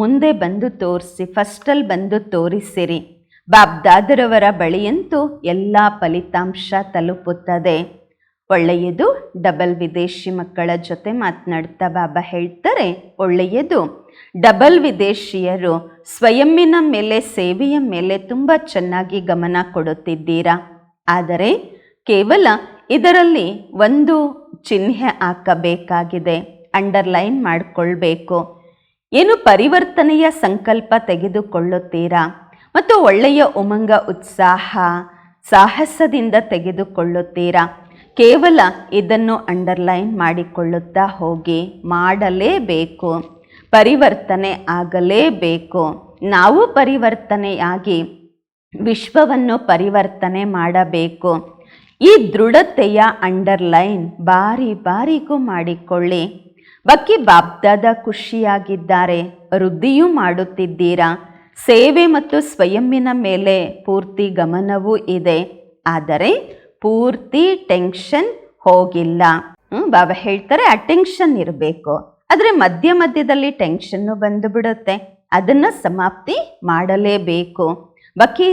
ಮುಂದೆ ಬಂದು ತೋರಿಸಿ, ಫಸ್ಟಲ್ಲಿ ಬಂದು ತೋರಿಸಿರಿ. ಬಾಬ್ದಾದರವರ ಬಳಿಯಂತೂ ಎಲ್ಲ ಫಲಿತಾಂಶ ತಲುಪುತ್ತದೆ. ಒಳ್ಳೆಯದು, ಡಬಲ್ ವಿದೇಶಿ ಮಕ್ಕಳ ಜೊತೆ ಮಾತನಾಡ್ತಾ ಬಾಬಾ ಹೇಳ್ತಾರೆ, ಒಳ್ಳೆಯದು. ಡಬಲ್ ವಿದೇಶಿಯರು ಸ್ವಯಂನ ಮೇಲೆ, ಸೇವೆಯ ಮೇಲೆ ತುಂಬ ಚೆನ್ನಾಗಿ ಗಮನ ಕೊಡುತ್ತಿದ್ದೀರಾ? ಆದರೆ ಕೇವಲ ಇದರಲ್ಲಿ ಒಂದು ಚಿಹ್ನೆ ಹಾಕಬೇಕಾಗಿದೆ, ಅಂಡರ್ಲೈನ್ ಮಾಡಿಕೊಳ್ಬೇಕು. ಏನು ಪರಿವರ್ತನೆಯ ಸಂಕಲ್ಪ ತೆಗೆದುಕೊಳ್ಳುತ್ತೀರಾ? ಮತ್ತು ಒಳ್ಳೆಯ ಉಮಂಗ, ಉತ್ಸಾಹ, ಸಾಹಸದಿಂದ ತೆಗೆದುಕೊಳ್ಳುತ್ತೀರಾ? ಕೇವಲ ಇದನ್ನು ಅಂಡರ್ಲೈನ್ ಮಾಡಿಕೊಳ್ಳುತ್ತಾ ಹೋಗಿ ಮಾಡಲೇಬೇಕು. ಪರಿವರ್ತನೆ ಆಗಲೇಬೇಕು. ನಾವು ಪರಿವರ್ತನೆಯಾಗಿ ವಿಶ್ವವನ್ನು ಪರಿವರ್ತನೆ ಮಾಡಬೇಕು. ಈ ದೃಢತೆಯ ಅಂಡರ್ಲೈನ್ ಬಾರಿ ಬಾರಿಗೂ ಮಾಡಿಕೊಳ್ಳಿ. ಬಕ್ಕಿ ಬಾಬ್ದಾದ ಖುಷಿಯಾಗಿದ್ದಾರೆ. ವೃದ್ಧಿಯೂ ಮಾಡುತ್ತಿದ್ದೀರಾ? ಸೇವೆ ಮತ್ತು ಸ್ವಯಂನ ಮೇಲೆ ಪೂರ್ತಿ ಗಮನವೂ ಇದೆ. ಆದರೆ ಪೂರ್ತಿ ಟೆನ್ಷನ್ ಹೋಗಿಲ್ಲ. ಬಾಬಾ ಹೇಳ್ತಾರೆ ಅಟೆನ್ಷನ್ ಇರಬೇಕು. ಆದರೆ ಮಧ್ಯ ಮಧ್ಯದಲ್ಲಿ ಟೆನ್ಷನ್ನು ಬಂದು ಬಿಡುತ್ತೆ ಅದನ್ನು ಸಮಾಪ್ತಿ ಮಾಡಲೇಬೇಕು. ಬಾಕಿ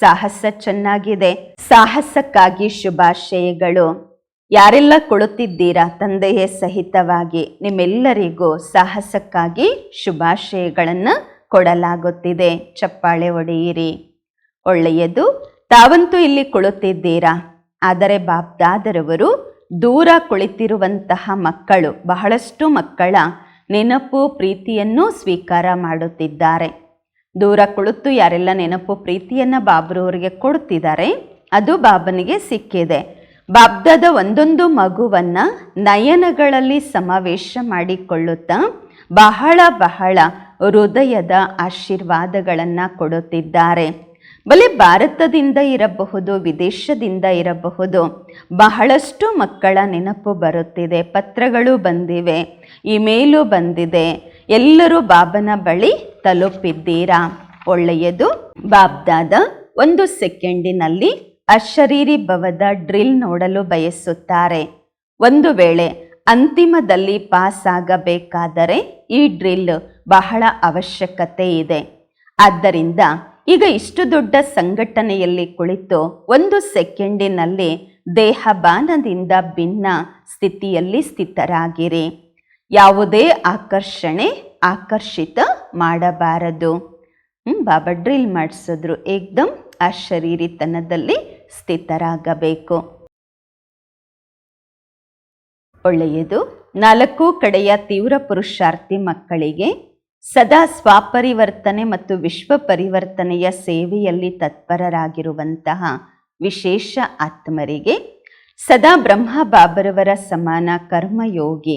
ಸಾಹಸ ಚೆನ್ನಾಗಿದೆ. ಸಾಹಸಕ್ಕಾಗಿ ಶುಭಾಶಯಗಳು. ಯಾರೆಲ್ಲ ಕೊಡುತ್ತಿದ್ದೀರಾ ತಂದೆಯ ಸಹಿತವಾಗಿ ನಿಮ್ಮೆಲ್ಲರಿಗೂ ಸಾಹಸಕ್ಕಾಗಿ ಶುಭಾಶಯಗಳನ್ನು ಕೊಡಲಾಗುತ್ತಿದೆ. ಚಪ್ಪಾಳೆ ಒಡೆಯಿರಿ ಒಳ್ಳೆಯದು, ತಾವಂತೂ ಇಲ್ಲಿ ಕುಳಿತಿದ್ದೀರಾ? ಆದರೆ ಬಾಬ್ದಾದರವರು ದೂರ ಕುಳಿತಿರುವಂತಹ ಮಕ್ಕಳು, ಬಹಳಷ್ಟು ಮಕ್ಕಳ ನೆನಪು ಪ್ರೀತಿಯನ್ನು ಸ್ವೀಕಾರ ಮಾಡುತ್ತಿದ್ದಾರೆ. ದೂರ ಕುಳಿತು ಯಾರೆಲ್ಲ ನೆನಪು ಪ್ರೀತಿಯನ್ನು ಬಾಬ್ರವರಿಗೆ ಕೊಡುತ್ತಿದ್ದಾರೆ, ಅದು ಬಾಬನಿಗೆ ಸಿಕ್ಕಿದೆ. ಬಾಬ್ದಾದ ಒಂದೊಂದು ಮಗುವನ್ನು ನಯನಗಳಲ್ಲಿ ಸಮಾವೇಶ ಮಾಡಿಕೊಳ್ಳುತ್ತಾ ಬಹಳ ಬಹಳ ಹೃದಯದ ಆಶೀರ್ವಾದಗಳನ್ನು ಕೊಡುತ್ತಿದ್ದಾರೆ. ಬಲೆ ಭಾರತದಿಂದ ಇರಬಹುದು, ವಿದೇಶದಿಂದ ಇರಬಹುದು, ಬಹಳಷ್ಟು ಮಕ್ಕಳ ನೆನಪು ಬರುತ್ತಿದೆ, ಪತ್ರಗಳು ಬಂದಿವೆ, ಇಮೇಲು ಬಂದಿದೆ. ಎಲ್ಲರೂ ಬಾಬನ ಬಳಿ ತಲುಪಿದ್ದೀರಾ? ಒಳ್ಳೆಯದು. ಬಾಬ್ದಾದ ಒಂದು ಸೆಕೆಂಡಿನಲ್ಲಿ ಅಶರೀರಿ ಭವದ ಡ್ರಿಲ್ ನೋಡಲು ಬಯಸುತ್ತಾರೆ. ಒಂದು ವೇಳೆ ಅಂತಿಮದಲ್ಲಿ ಪಾಸ್ ಆಗಬೇಕಾದರೆ ಈ ಡ್ರಿಲ್ ಬಹಳ ಅವಶ್ಯಕತೆ ಇದೆ. ಆದ್ದರಿಂದ ಈಗ ಇಷ್ಟು ದೊಡ್ಡ ಸಂಘಟನೆಯಲ್ಲಿ ಕುಳಿತು ಒಂದು ಸೆಕೆಂಡಿನಲ್ಲಿ ದೇಹಬಾನದಿಂದ ಭಿನ್ನ ಸ್ಥಿತಿಯಲ್ಲಿ ಸ್ಥಿತರಾಗಿರಿ. ಯಾವುದೇ ಆಕರ್ಷಣೆ ಆಕರ್ಷಿತ ಮಾಡಬಾರದು. ಬಾಬಾ ಡ್ರಿಲ್ ಮಾಡಿಸಿದ್ರು. ಏಕ್ದಮ್ ಆ ಶರೀರಿತನದಲ್ಲಿ ಸ್ಥಿತರಾಗಬೇಕು. ಒಳ್ಳೆಯದು. ನಾಲ್ಕು ಕಡೆಯ ತೀವ್ರ ಪುರುಷಾರ್ಥಿ ಮಕ್ಕಳಿಗೆ ಸದಾ ಸ್ವಪರಿವರ್ತನೆ ಮತ್ತು ವಿಶ್ವ ಪರಿವರ್ತನೆಯ ಸೇವೆಯಲ್ಲಿ ತತ್ಪರರಾಗಿರುವಂತಹ ವಿಶೇಷ ಆತ್ಮರಿಗೆ ಸದಾ ಬ್ರಹ್ಮ ಬಾಬರವರ ಸಮಾನ ಕರ್ಮಯೋಗಿ,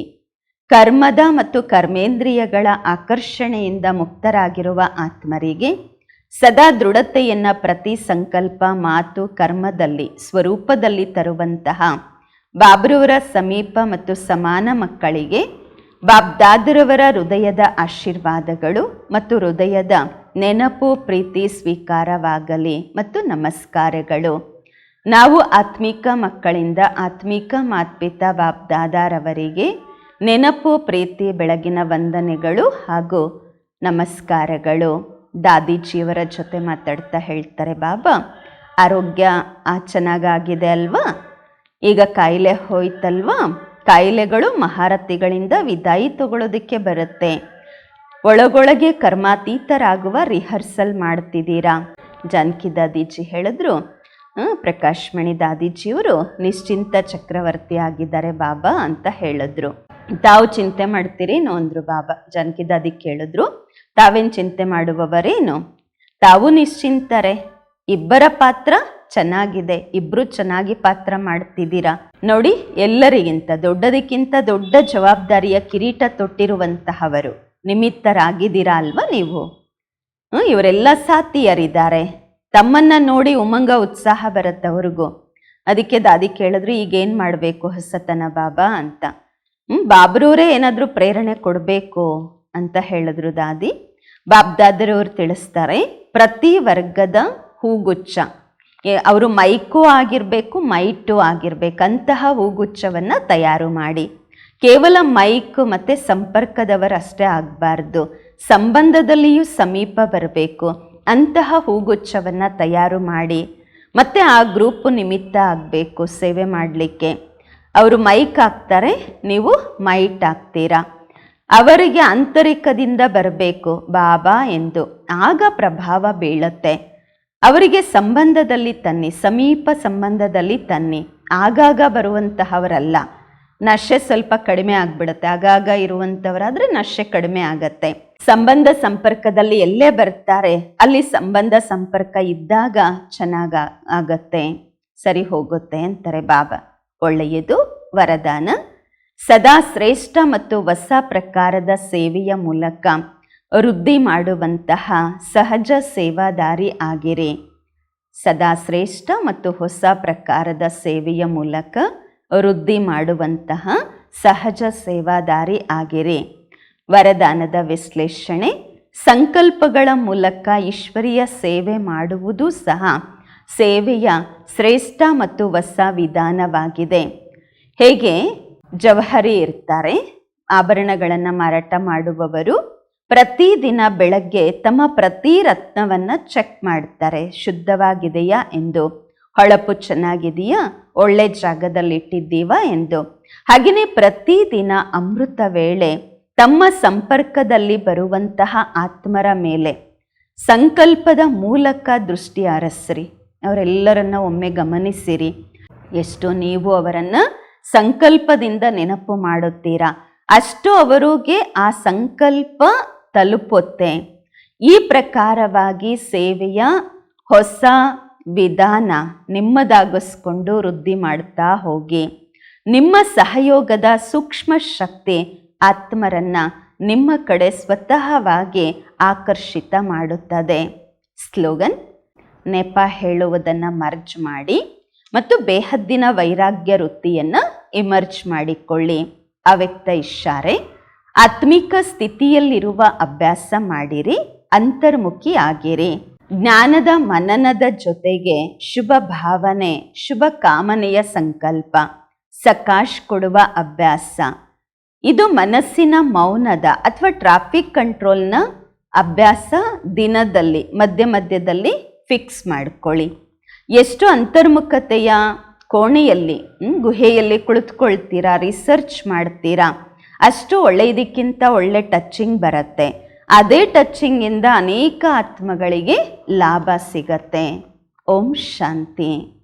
ಕರ್ಮದ ಮತ್ತು ಕರ್ಮೇಂದ್ರಿಯಗಳ ಆಕರ್ಷಣೆಯಿಂದ ಮುಕ್ತರಾಗಿರುವ ಆತ್ಮರಿಗೆ ಸದಾ ದೃಢತೆಯನ್ನು ಪ್ರತಿ ಸಂಕಲ್ಪ ಮಾತು ಕರ್ಮದಲ್ಲಿ, ಸ್ವರೂಪದಲ್ಲಿ ತರುವಂತಹ ಬಾಬ್ರವರ ಸಮೀಪ ಮತ್ತು ಸಮಾನ ಮಕ್ಕಳಿಗೆ ಬಾಬ್ದಾದರವರ ಹೃದಯದ ಆಶೀರ್ವಾದಗಳು ಮತ್ತು ಹೃದಯದ ನೆನಪು, ಪ್ರೀತಿ ಸ್ವೀಕಾರವಾಗಲಿ ಮತ್ತು ನಮಸ್ಕಾರಗಳು. ನಾವು ಆತ್ಮಿಕ ಮಕ್ಕಳಿಂದ ಆತ್ಮಿಕ ಮಾತ್ಪಿತ ಬಾಬ್ದಾದಾರವರಿಗೆ ನೆನಪು, ಪ್ರೀತಿ, ಬೆಳಗಿನ ವಂದನೆಗಳು ಹಾಗೂ ನಮಸ್ಕಾರಗಳು. ದಾದೀಜಿಯವರ ಜೊತೆ ಮಾತಾಡ್ತಾ ಹೇಳ್ತಾರೆ, ಬಾಬಾ, ಆರೋಗ್ಯ ಆ ಚೆನ್ನಾಗಾಗಿದೆ ಅಲ್ವಾ? ಈಗ ಕಾಯಿಲೆ ಹೋಯ್ತಲ್ವಾ? ಕಾಯಿಲೆಗಳು ಮಹಾರಥಿಗಳಿಂದ ವಿದಾಯಿ ತಗೊಳ್ಳೋದಕ್ಕೆ ಬರುತ್ತೆ. ಒಳಗೊಳಗೆ ಕರ್ಮಾತೀತರಾಗುವ ರಿಹರ್ಸಲ್ ಮಾಡ್ತಿದ್ದೀರಾ? ಜಾನಕಿ ದಾದೀಜಿ ಹೇಳಿದ್ರು "ಹ್ಮ್, ಪ್ರಕಾಶ್ ಮಣಿ ದಾದೀಜಿಯವರು ನಿಶ್ಚಿಂತ ಚಕ್ರವರ್ತಿ ಆಗಿದ್ದಾರೆ ಬಾಬಾ ಅಂತ ಹೇಳಿದ್ರು. ತಾವು ಚಿಂತೆ ಮಾಡ್ತೀರೇನು? ಅಂದರು ಬಾಬಾ. ಜಾನಕಿ ದಾದಿ ಕೇಳಿದ್ರು ತಾವೇನು ಚಿಂತೆ ಮಾಡುವವರೇನು? ತಾವು ನಿಶ್ಚಿಂತಾರೆ. ಇಬ್ಬರ ಪಾತ್ರ ಚೆನ್ನಾಗಿದೆ, ಇಬ್ರು ಚೆನ್ನಾಗಿ ಪಾತ್ರ ಮಾಡ್ತಿದ್ದೀರಾ? ನೋಡಿ, ಎಲ್ಲರಿಗಿಂತ ದೊಡ್ಡದಕ್ಕಿಂತ ದೊಡ್ಡ ಜವಾಬ್ದಾರಿಯ ಕಿರೀಟ ತೊಟ್ಟಿರುವಂತಹವರು ನಿಮಿತ್ತರಾಗಿದ್ದೀರಾ ಅಲ್ವಾ ನೀವು? ಇವರೆಲ್ಲ ಸಾತಿಯರಿದ್ದಾರೆ ತಮ್ಮನ್ನ ನೋಡಿ ಉಮಂಗ ಉತ್ಸಾಹ ಬರುತ್ತೆ ಅವ್ರಿಗೂ. ಅದಕ್ಕೆ ದಾದಿ ಕೇಳಿದ್ರು, ಈಗೇನ್ ಮಾಡಬೇಕು ಹೊಸತನ ಬಾಬಾ ಅಂತ. ಹ್ಮ್ ಬಾಬ್ರವರೇ ಏನಾದರೂ ಪ್ರೇರಣೆ ಕೊಡಬೇಕು ಅಂತ ಹೇಳಿದ್ರು ದಾದಿ. ಬಾಬ್ದಾದರವ್ರು ತಿಳಿಸ್ತಾರೆ, ಪ್ರತಿ ವರ್ಗದ ಹೂಗುಚ್ಛ. ಅವರು ಮೈಕು ಆಗಿರಬೇಕು, ಮೈಟು ಆಗಿರಬೇಕಂತಹ ಹೂಗುಚ್ಛವನ್ನು ತಯಾರು ಮಾಡಿ. ಕೇವಲ ಮೈಕ್ ಮತ್ತು ಸಂಪರ್ಕದವರಷ್ಟೇ ಆಗಬಾರ್ದು. ಸಂಬಂಧದಲ್ಲಿಯೂ ಸಮೀಪ ಬರಬೇಕು. ಅಂತಹ ಹೂಗುಚ್ಛವನ್ನು ತಯಾರು ಮಾಡಿ. ಮತ್ತು ಆ ಗ್ರೂಪ್ ನಿಮಿತ್ತ ಆಗಬೇಕು ಸೇವೆ ಮಾಡಲಿಕ್ಕೆ. ಅವರು ಮೈಕ್ ಹಾಕ್ತಾರೆ, ನೀವು ಮೈಟ್ ಹಾಕ್ತೀರಾ. ಅವರಿಗೆ ಆಂತರಿಕದಿಂದ ಬರಬೇಕು, ಬಾಬಾ ಎಂದು. ಆಗ ಪ್ರಭಾವ ಬೀಳುತ್ತೆ. ಅವರಿಗೆ ಸಂಬಂಧದಲ್ಲಿ ತನ್ನಿ, ಸಮೀಪ ಸಂಬಂಧದಲ್ಲಿ ತನ್ನಿ. ಆಗಾಗ ಬರುವಂತಹವರಲ್ಲ. ನಶೆ ಸ್ವಲ್ಪ ಕಡಿಮೆ ಆಗ್ಬಿಡುತ್ತೆ. ಆಗಾಗ ಇರುವಂಥವರಾದರೆ ನಶೆ ಕಡಿಮೆ ಆಗತ್ತೆ. ಸಂಬಂಧ ಸಂಪರ್ಕದಲ್ಲಿ ಎಲ್ಲೇ ಬರ್ತಾರೆ, ಅಲ್ಲಿ ಸಂಬಂಧ ಸಂಪರ್ಕ ಇದ್ದಾಗ ಚೆನ್ನಾಗ ಆಗತ್ತೆ. ಸರಿ ಹೋಗುತ್ತೆ ಅಂತಾರೆ ಬಾಬಾ. ಒಳ್ಳೆಯದು, ವರದಾನ. ಸದಾ ಶ್ರೇಷ್ಠ ಮತ್ತು ಹೊಸ ಪ್ರಕಾರದ ಸೇವೆಯ ಮೂಲಕ ವೃದ್ಧಿ ಮಾಡುವಂತಹ ಸಹಜ ಸೇವಾದಾರಿ ಆಗಿರಿ. ಸದಾ ಶ್ರೇಷ್ಠ ಮತ್ತು ಹೊಸ ಪ್ರಕಾರದ ಸೇವೆಯ ಮೂಲಕ ವೃದ್ಧಿ ಮಾಡುವಂತಹ ಸಹಜ ಸೇವಾದಾರಿ ಆಗಿರಿ. ವರದಾನದ ವಿಶ್ಲೇಷಣೆ, ಸಂಕಲ್ಪಗಳ ಮೂಲಕ ಈಶ್ವರಿಯ ಸೇವೆ ಮಾಡುವುದು ಸಹ ಸೇವೆಯ ಶ್ರೇಷ್ಠ ಮತ್ತು ಹೊಸ ವಿಧಾನವಾಗಿದೆ. ಹೇಗೆ? ಜವಹರಿ ಇರ್ತಾರೆ. ಆಭರಣಗಳನ್ನು ಮಾರಾಟ ಮಾಡುವವರು ಪ್ರತಿದಿನ ಬೆಳಗ್ಗೆ ತಮ್ಮ ಪ್ರತಿ ರತ್ನವನ್ನ ಚೆಕ್ ಮಾಡ್ತಾರೆ. ಶುದ್ಧವಾಗಿದೆಯಾ ಎಂದು. ಹೊಳಪು ಚೆನ್ನಾಗಿದೆಯಾ? ಒಳ್ಳೆ ಜಾಗದಲ್ಲಿ ಇಟ್ಟಿದ್ದೀವಾ ಎಂದು. ಹಾಗೆಯೇ ಪ್ರತಿದಿನ ಅಮೃತ ವೇಳೆ ತಮ್ಮ ಸಂಪರ್ಕದಲ್ಲಿ ಬರುವಂತಹ ಆತ್ಮರ ಮೇಲೆ ಸಂಕಲ್ಪದ ಮೂಲಕ ದೃಷ್ಟಿ ಆರಿಸ್ರಿ ಅವರೆಲ್ಲರನ್ನ ಒಮ್ಮೆ ಗಮನಿಸಿರಿ. ಎಷ್ಟು ನೀವು ಅವರನ್ನು ಸಂಕಲ್ಪದಿಂದ ನೆನಪು ಮಾಡುತ್ತೀರಾ? ಅಷ್ಟು ಅವರಿಗೆ ಆ ಸಂಕಲ್ಪ ತಲುಪುತ್ತೆ. ಈ ಪ್ರಕಾರವಾಗಿ ಸೇವೆಯ ಹೊಸ ವಿಧಾನ ನಿಮ್ಮದಾಗಿಸ್ಕೊಂಡು ವೃದ್ಧಿ ಮಾಡ್ತಾ ಹೋಗಿ. ನಿಮ್ಮ ಸಹಯೋಗದ ಸೂಕ್ಷ್ಮ ಶಕ್ತಿ ಆತ್ಮರನ್ನ ನಿಮ್ಮ ಕಡೆ ಸ್ವತಃವಾಗಿ ಆಕರ್ಷಿತ ಮಾಡುತ್ತದೆ. ಸ್ಲೋಗನ್, ನೆಪ ಹೇಳುವುದನ್ನು ಮರ್ಜ್ ಮಾಡಿ ಮತ್ತು ಬೇಹದ್ದಿನ ವೈರಾಗ್ಯ ವೃತ್ತಿಯನ್ನು ಇಮರ್ಜ್ ಮಾಡಿಕೊಳ್ಳಿ. ಅವ್ಯಕ್ತ ಇಶಾರೆ ಆತ್ಮಿಕ ಸ್ಥಿತಿಯಲ್ಲಿರುವ ಅಭ್ಯಾಸ ಮಾಡಿರಿ, ಅಂತರ್ಮುಖಿ ಆಗಿರಿ. ಜ್ಞಾನದ ಮನನದ ಜೊತೆಗೆ ಶುಭ ಭಾವನೆ, ಶುಭ ಕಾಮನೆಯ ಸಂಕಲ್ಪ, ಸಕಾಶ್ ಕೊಡುವ ಅಭ್ಯಾಸ. ಇದು ಮನಸ್ಸಿನ ಮೌನದ ಅಥವಾ ಟ್ರಾಫಿಕ್ ಕಂಟ್ರೋಲ್ನ ಅಭ್ಯಾಸ ದಿನದಲ್ಲಿ, ಮಧ್ಯ ಮಧ್ಯದಲ್ಲಿ ಫಿಕ್ಸ್ ಮಾಡ್ಕೊಳ್ಳಿ. ಎಷ್ಟು ಅಂತರ್ಮುಖತೆಯ ಕೋಣೆಯಲ್ಲಿ ಗುಹೆಯಲ್ಲಿ ಕುಳಿತುಕೊಳ್ತೀರಾ ರಿಸರ್ಚ್ ಮಾಡ್ತೀರಾ? ಅಷ್ಟು ಒಳ್ಳೆಯದಕ್ಕಿಂತ ಒಳ್ಳೆ ಟಚ್ಚಿಂಗ್ ಬರುತ್ತೆ. ಅದೇ ಟಚ್ಚಿಂಗಿಂದ ಅನೇಕ ಆತ್ಮಗಳಿಗೆ ಲಾಭ ಸಿಗತ್ತೆ. ಓಂ ಶಾಂತಿ.